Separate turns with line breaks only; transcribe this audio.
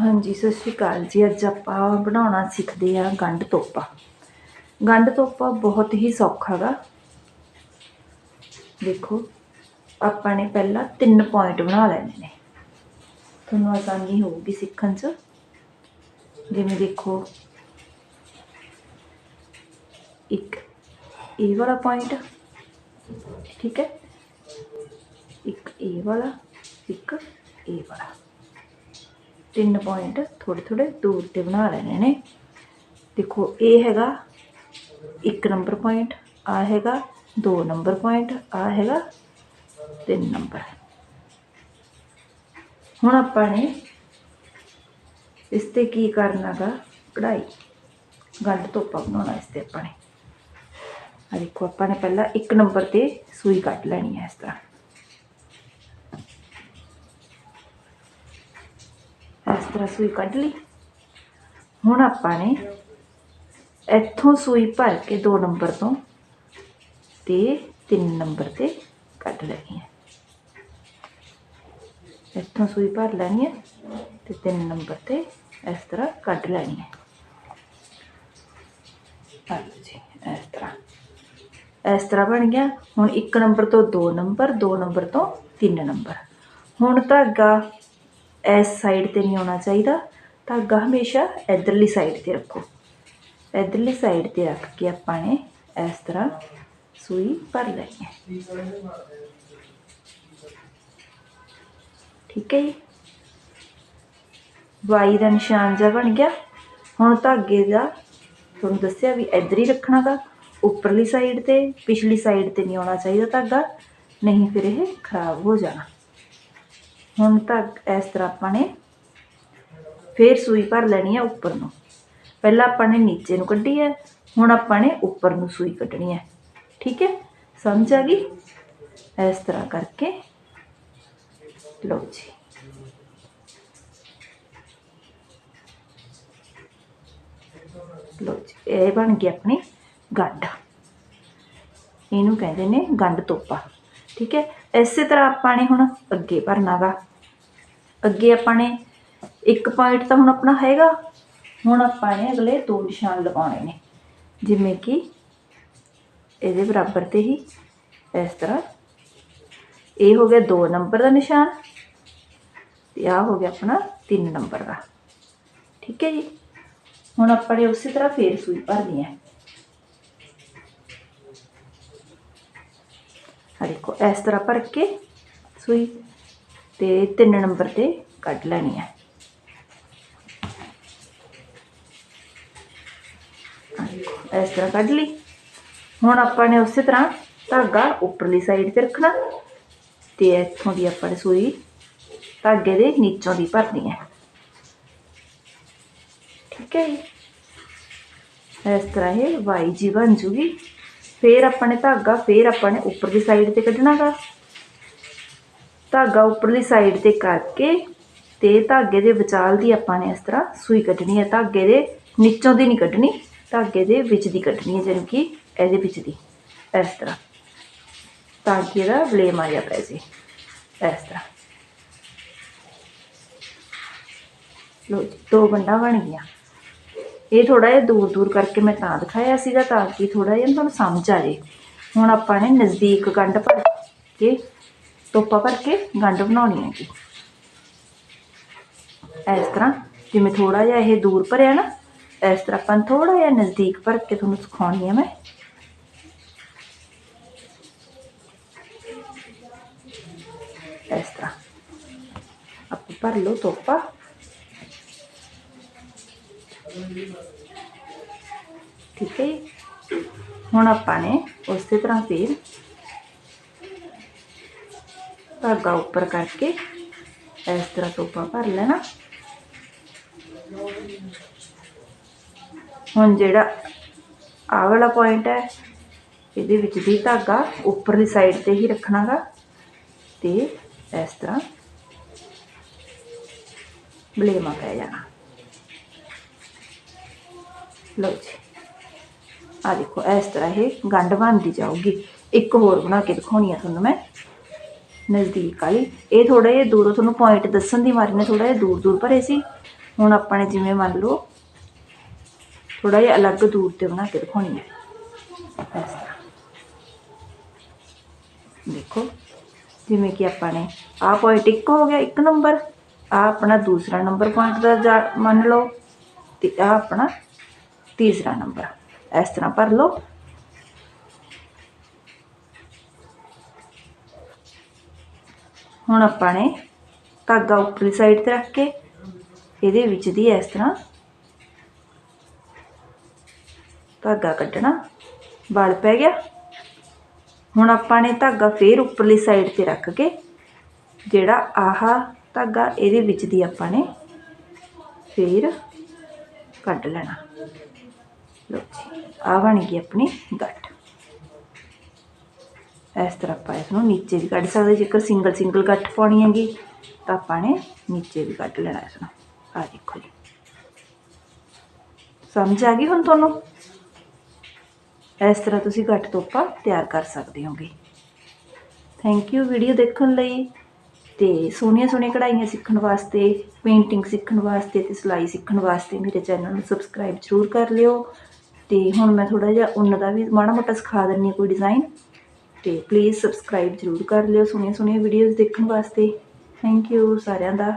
ਹਾਂਜੀ, ਸਤਿ ਸ਼੍ਰੀ ਅਕਾਲ ਜੀ। ਅੱਜ ਆਪਾਂ ਬਣਾਉਣਾ ਸਿੱਖਦੇ ਆ ਗੰਢ ਤੋਪਾ। ਗੰਢ ਤੋਪਾ ਬਹੁਤ ਹੀ ਸੌਖਾ ਗਾ। ਦੇਖੋ, ਆਪਾਂ ਨੇ ਪਹਿਲਾਂ ਤਿੰਨ ਪੁਆਇੰਟ ਬਣਾ ਲੈਣੇ ਨੇ। ਤੁਹਾਨੂੰ ਆਸਾਨੀ ਹੋਊਗੀ ਸਿੱਖਣ 'ਚ। ਜਿਵੇਂ ਦੇਖੋ, ਇੱਕ, ਇਹ ਵਾਲਾ ਪੁਆਇੰਟ ਠੀਕ ਹੈ? ਇੱਕ, ਇਹ ਵਾਲਾ, ਇੱਕ, ਇਹ ਵਾਲਾ। ਤਿੰਨ ਪੁਆਇੰਟ ਥੋੜੇ ਥੋੜੇ ਦੂਰ ਤੇ ਬਣਾ ਲੈਣੇ ਨੇ। ਦੇਖੋ, ਇਹ ਹੈਗਾ 1 ਨੰਬਰ ਪੁਆਇੰਟ ਆ ਹੈਗਾ 2 ਨੰਬਰ ਪੁਆਇੰਟ ਆ ਹੈਗਾ 3 ਨੰਬਰ ਹੁਣ ਆਪਾਂ ਨੇ ਇਸ ਤੇ ਕੀ ਕਰਨਾਗਾ ਕਢਾਈ। ਗੰਢ ਤੋਪਾ ਬਣਾਉਣਾ ਇਸ ਤੇ ਆਪਾਂ ਨੇ। ਆ ਦੇਖੋ, ਆਪਾਂ ਨੇ ਪਹਿਲਾਂ 1 ਨੰਬਰ ਤੇ ਸੂਈ ਕੱਢ ਲੈਣੀ ਹੈ ਇਸ ਤਰ੍ਹਾਂ। ਤਰ੍ਹਾਂ ਸੂਈ ਕੱਢ ਲਈ। ਹੁਣ ਆਪਾਂ ਨੇ ਇੱਥੋਂ ਸੂਈ ਭਰ ਕੇ 2 ਨੰਬਰ ਤੋਂ ਤੇ 3 ਨੰਬਰ ਤੇ ਕੱਢ ਲੈਣੀ ਹੈ। ਇੱਥੋਂ ਸੂਈ ਭਰ ਲੈਣੀ ਹੈ ਤੇ 3 ਨੰਬਰ ਤੇ ਇਸ ਤਰ੍ਹਾਂ ਕੱਢ ਲੈਣੀ ਹੈ। ਆ ਲਓ ਜੀ ਇਸ ਤਰ੍ਹਾਂ। ਇਸ ਤਰ੍ਹਾਂ ਬਣ ਗਿਆ। ਹੁਣ 1 ਨੰਬਰ ਤੋਂ 2 ਨੰਬਰ 2 ਨੰਬਰ ਤੋਂ 3 ਨੰਬਰ। ਹੁਣ ਧਾਗਾ ਇਸ ਸਾਈਡ ਤੇ ਨਹੀਂ ਆਉਣਾ ਚਾਹੀਦਾ ਧਾਗਾ ਹਮੇਸ਼ਾ ਇਧਰਲੀ ਸਾਈਡ ਤੇ ਰੱਖੋ ਇਧਰਲੀ ਸਾਈਡ ਤੇ ਰੱਖ ਕੇ ਆਪਾਂ ਨੇ ਇਸ ਤਰ੍ਹਾਂ ਸੂਈ ਭਰ ਲੈਣੀ ਹੈ ਠੀਕ ਹੈ ਜੀ ਵਾਈ ਦਾ ਨਿਸ਼ਾਨ ਜਿਹਾ ਬਣ ਗਿਆ ਹੁਣ ਧਾਗੇ ਦਾ ਤੁਹਾਨੂੰ ਦੱਸਿਆ ਵੀ ਇੱਧਰ ਹੀ ਰੱਖਣਾ ਗਾ ਉੱਪਰਲੀ ਸਾਈਡ ਤੇ ਪਿਛਲੀ ਸਾਈਡ ਤੇ ਨਹੀਂ ਆਉਣਾ ਚਾਹੀਦਾ ਧਾਗਾ ਨਹੀਂ ਫਿਰ ਇਹ ਖਰਾਬ ਹੋ ਜਾਣਾ ਹੁਣ ਤੱਕ ਇਸ ਤਰ੍ਹਾਂ ਆਪਾਂ ਨੇ ਫੇਰ ਸੂਈ ਭਰ ਲੈਣੀ ਹੈ ਉੱਪਰ ਨੂੰ। ਪਹਿਲਾਂ ਆਪਾਂ ਨੇ ਨੀਚੇ ਨੂੰ ਕੱਢੀ ਹੈ, ਹੁਣ ਆਪਾਂ ਨੇ ਉੱਪਰ ਨੂੰ ਸੂਈ ਕੱਢਣੀ ਹੈ। ਠੀਕ ਹੈ? ਸਮਝ ਆ ਗਈ? ਇਸ ਤਰ੍ਹਾਂ ਕਰਕੇ। ਲਓ ਜੀ। ਲਓ ਜੀ, ਇਹ ਬਣ ਗਈ ਆਪਣੀ ਗੰਢ ਇਹਨੂੰ ਕਹਿੰਦੇ ਨੇ ਗੰਢ ਤੋਪਾ। ਠੀਕ ਹੈ? ਇਸੇ ਤਰ੍ਹਾਂ ਆਪਾਂ ਨੇ ਹੁਣ ਅੱਗੇ ਭਰਨਾਗਾ ਅੱਗੇ ਆਪਾਂ ਨੇ ਇੱਕ ਪੁਆਇੰਟ ਤਾਂ ਹੁਣ ਆਪਣਾ ਹੈਗਾ। ਹੁਣ ਆਪਾਂ ਨੇ ਅਗਲੇ ਦੋ ਨਿਸ਼ਾਨ ਲਗਾਉਣੇ ਨੇ। ਜਿਵੇਂ ਕਿ ਇਹਦੇ ਬਰਾਬਰ ਤੇ ਹੀ ਇਸ ਤਰ੍ਹਾਂ ਇਹ ਹੋ ਗਿਆ 2 ਨੰਬਰ ਦਾ ਨਿਸ਼ਾਨ ਤੇ ਆ ਹੋ ਗਿਆ ਆਪਣਾ 3 ਨੰਬਰ ਦਾ। ਠੀਕ ਹੈ ਜੀ? ਹੁਣ ਆਪਾਂ ਨੇ ਉਸੇ ਤਰ੍ਹਾਂ ਫੇਰ ਸੂਈ ਭਰਨੀ ਹੈ। ਆ ਦੇਖੋ, ਇਸ ਤਰ੍ਹਾਂ ਭਰ ਕੇ ਸੂਈ ਤੇ ਤਿੰਨ ਨੰਬਰ ਤੇ ਕੱਢ ਲੈਣੀ ਹੈ ਇਸ ਤਰ੍ਹਾਂ ਕੱਢ ਲਈ। ਹੁਣ ਆਪਾਂ ਨੇ ਉਸੇ ਤਰ੍ਹਾਂ ਧਾਗਾ ਉੱਪਰਲੀ ਸਾਈਡ ਤੇ ਰੱਖਣਾ ਤੇ ਇੱਥੋਂ ਦੀ ਆਪਾਂ ਨੇ ਸੂਈ ਧਾਗੇ ਦੇ ਨੀਚੋਂ ਦੀ ਭਰਨੀ ਹੈ ਠੀਕ ਹੈ ਜੀ? ਇਸ ਤਰ੍ਹਾਂ ਇਹ ਵਾਈ ਜੀ ਬਣ ਜੂਗੀ। ਫੇਰ ਆਪਾਂ ਨੇ ਧਾਗਾ, ਫੇਰ ਆਪਾਂ ਨੇ ਉੱਪਰਲੀ ਸਾਈਡ ਤੇ ਕੱਢਣਾਗਾ। ਧਾਗਾ ਉੱਪਰਲੀ ਸਾਈਡ ਤੇ ਕਰਕੇ ਤੇ ਧਾਗੇ ਦੇ ਵਿਚਾਲ ਦੀ ਆਪਾਂ ਨੇ ਇਸ ਤਰ੍ਹਾਂ ਸੂਈ ਕੱਢਣੀ ਹੈ। ਧਾਗੇ ਦੇ ਨੀਚੋਂ ਦੀ ਨਹੀਂ ਕੱਢਣੀ, ਧਾਗੇ ਦੇ ਵਿੱਚ ਦੀ ਕੱਢਣੀ ਹੈ ਜਿਵੇਂ ਕਿ ਇਹਦੇ ਵਿੱਚ ਦੀ। ਇਸ ਤਰ੍ਹਾਂ। ਤਾਂ ਕਿ ਇਹਦਾ ਬਲੇਮ ਆ ਜਾ ਪੈ ਜੇ। ਇਸ ਤਰ੍ਹਾਂ। ਲੋ ਜੀ, ਦੋ ਗੰਢਾਂ ਬਣ ਗਈਆਂ। ਇਹ ਥੋੜਾ ਜਿਹਾ ਦੂਰ ਦੂਰ ਕਰਕੇ ਮੈਂ ਤਾਂ ਦਿਖਾਇਆ ਸੀਗਾ ਤਾਂ ਕਿ ਥੋੜਾ ਜਿਹਾ ਤੁਹਾਨੂੰ ਸਮਝ ਆ ਜੇ ਹੁਣ ਆਪਾਂ ਨੇ ਨਜ਼ਦੀਕ ਗੰਢ ਭਰ ਕੇ, ਟੋਪਾ ਭਰ ਕੇ ਗੰਢ ਬਣਾਉਣੀ ਹੈ ਜੀ ਇਸ ਤਰ੍ਹਾਂ ਜਿਵੇਂ ਥੋੜਾ ਜਿਹਾ ਇਹ ਦੂਰ ਭਰਿਆ ਨਾ, ਇਸ ਤਰ੍ਹਾਂ ਆਪਾਂ ਥੋੜਾ ਜਿਹਾ ਨਜ਼ਦੀਕ ਭਰ ਕੇ ਤੁਹਾਨੂੰ ਸਿਖਾਉਣੀ ਹੈ ਮੈਂ। ਇਸ ਤਰ੍ਹਾਂ। ਆਪਾਂ ਭਰ ਲਓ ਟੋਪਾ ਠੀਕ ਹੈ ਹੁਣ ਆਪਾਂ ਨੇ ਉਸੇ ਤਰ੍ਹਾਂ ਫਿਰ ਧਾਗਾ ਉੱਪਰ ਕਰਕੇ ਇਸ ਤਰ੍ਹਾਂ ਟੋਪਾ ਭਰ ਲੈਣਾ। ਹੁਣ ਜਿਹੜਾ ਆਹ ਵਾਲਾ ਪੁਆਇੰਟ ਹੈ, ਇਹਦੇ ਵਿੱਚ ਵੀ ਧਾਗਾ ਉੱਪਰਲੀ ਸਾਈਡ ਤੇ ਹੀ ਰੱਖਣਾਗਾ ਤੇ ਇਸ ਤਰ੍ਹਾਂ ਬਲੇਮਾ ਪੈ ਜਾਣਾ। ਲਓ ਜੀ। ਆ ਦੇਖੋ, ਇਸ ਤਰ੍ਹਾਂ ਇਹ ਗੰਢ ਬਣਦੀ ਜਾਊਗੀ। ਇੱਕ ਹੋਰ ਬਣਾ ਕੇ ਦਿਖਾਉਣੀ ਆ ਤੁਹਾਨੂੰ ਮੈਂ। ਨਜ਼ਦੀਕ ਵਾਲੀ। ਇਹ ਥੋੜਾ ਜਿਹਾ ਦੂਰੋਂ ਤੁਹਾਨੂੰ ਪੁਆਇੰਟ ਦੱਸਣ ਦੀ ਮਾਰੀ ਨੇ ਥੋੜਾ ਜਿਹਾ ਦੂਰ ਦੂਰ ਭਰੇ ਸੀ। ਹੁਣ ਆਪਾਂ ਨੇ ਜਿਵੇਂ ਮੰਨ ਲਓ ਥੋੜਾ ਜਿਹਾ ਅਲੱਗ ਦੂਰ ਤੇ ਬਣਾ ਕੇ ਦਿਖਾਉਣੀ ਹੈ ਇਸ ਤਰ੍ਹਾਂ। ਦੇਖੋ, ਜਿਵੇਂ ਕਿ ਆਪਾਂ ਨੇ ਆਹ ਪੁਆਇੰਟ ਇੱਕ ਹੋ ਗਿਆ ਇੱਕ ਨੰਬਰ ਆ ਆਪਣਾ ਦੂਸਰਾ ਨੰਬਰ ਪੁਆਇੰਟ ਦਾ ਜਾ- ਮੰਨ ਲਓ। ਤੇ ਆ ਆਪਣਾ ਤੀਸਰਾ ਨੰਬਰ। ਇਸ ਤਰ੍ਹਾਂ ਭਰ ਲਓ। ਹੁਣ ਆਪਾਂ ਨੇ ਧਾਗਾ ਉੱਪਰਲੀ ਸਾਈਡ ਤੇ ਰੱਖ ਕੇ ਇਹਦੇ ਵਿੱਚ ਦੀ ਇਸ ਤਰ੍ਹਾਂ ਧਾਗਾ ਕੱਢਣਾ। ਵਲ ਪੈ ਗਿਆ। ਹੁਣ ਆਪਾਂ ਨੇ ਧਾਗਾ ਫੇਰ ਉੱਪਰਲੀ ਸਾਈਡ ਤੇ ਰੱਖ ਕੇ ਜਿਹੜਾ ਆਹ ਧਾਗਾ ਇਹਦੇ ਵਿੱਚ ਦੀ ਆਪਾਂ ਨੇ ਫੇਰ ਕੱਢ ਲੈਣਾ। ਲੋ ਜੀ ਆ ਬਣ ਗਈ ਆਪਣੀ ਗੱਠ। ਇਸ ਤਰ੍ਹਾਂ ਆਪਾਂ ਇਸ ਨੂੰ ਨੀਚੇ ਵੀ ਕੱਢ ਸਕਦੇ ਜੇਕਰ ਸਿੰਗਲ ਸਿੰਗਲ ਗੱਠ ਪਾਉਣੀ ਹੈਗੀ, ਤਾਂ ਆਪਾਂ ਨੇ ਨੀਚੇ ਵੀ ਕੱਢ ਲੈਣਾ ਇਸ ਨੂੰ ਆ ਦੇਖੋ ਜੀ। ਸਮਝ ਆ ਗਈ ਹੁਣ ਤੁਹਾਨੂੰ? ਇਸ ਤਰ੍ਹਾਂ ਤੁਸੀਂ ਗੱਠ ਤੋਪਾ ਤਿਆਰ ਕਰ ਸਕਦੇ ਹੋਗੇ। ਥੈਂਕ ਯੂ ਵੀਡੀਓ ਦੇਖਣ ਲਈ ਤੇ ਸੋਹਣੀਆਂ ਸੋਹਣੀਆਂ ਕਢਾਈਆਂ ਸਿੱਖਣ ਵਾਸਤੇ ਪੇਂਟਿੰਗ ਸਿੱਖਣ ਵਾਸਤੇ ਤੇ ਸਿਲਾਈ ਸਿੱਖਣ ਵਾਸਤੇ ਮੇਰੇ ਚੈਨਲ ਨੂੰ ਸਬਸਕ੍ਰਾਈਬ ਜ਼ਰੂਰ ਕਰ ਲਿਓ। ਤੇ ਹੁਣ ਮੈਂ ਥੋੜਾ ਜਿਹਾ ਉੱਨ ਦਾ ਵੀ ਮਾੜਾ ਮੋਟਾ ਸਿਖਾ ਦਿੰਨੀ ਹਾਂ ਕੋਈ ਡਿਜ਼ਾਈਨ ਤੇ ਪਲੀਜ਼ ਸਬਸਕ੍ਰਾਈਬ ਜ਼ਰੂਰ ਕਰ ਲਿਓ ਸੋਹਣੀਆਂ ਸੋਹਣੀਆਂ ਵੀਡੀਓਜ਼ ਦੇਖਣ ਵਾਸਤੇ। ਥੈਂਕ ਯੂ ਸਾਰਿਆਂ ਦਾ।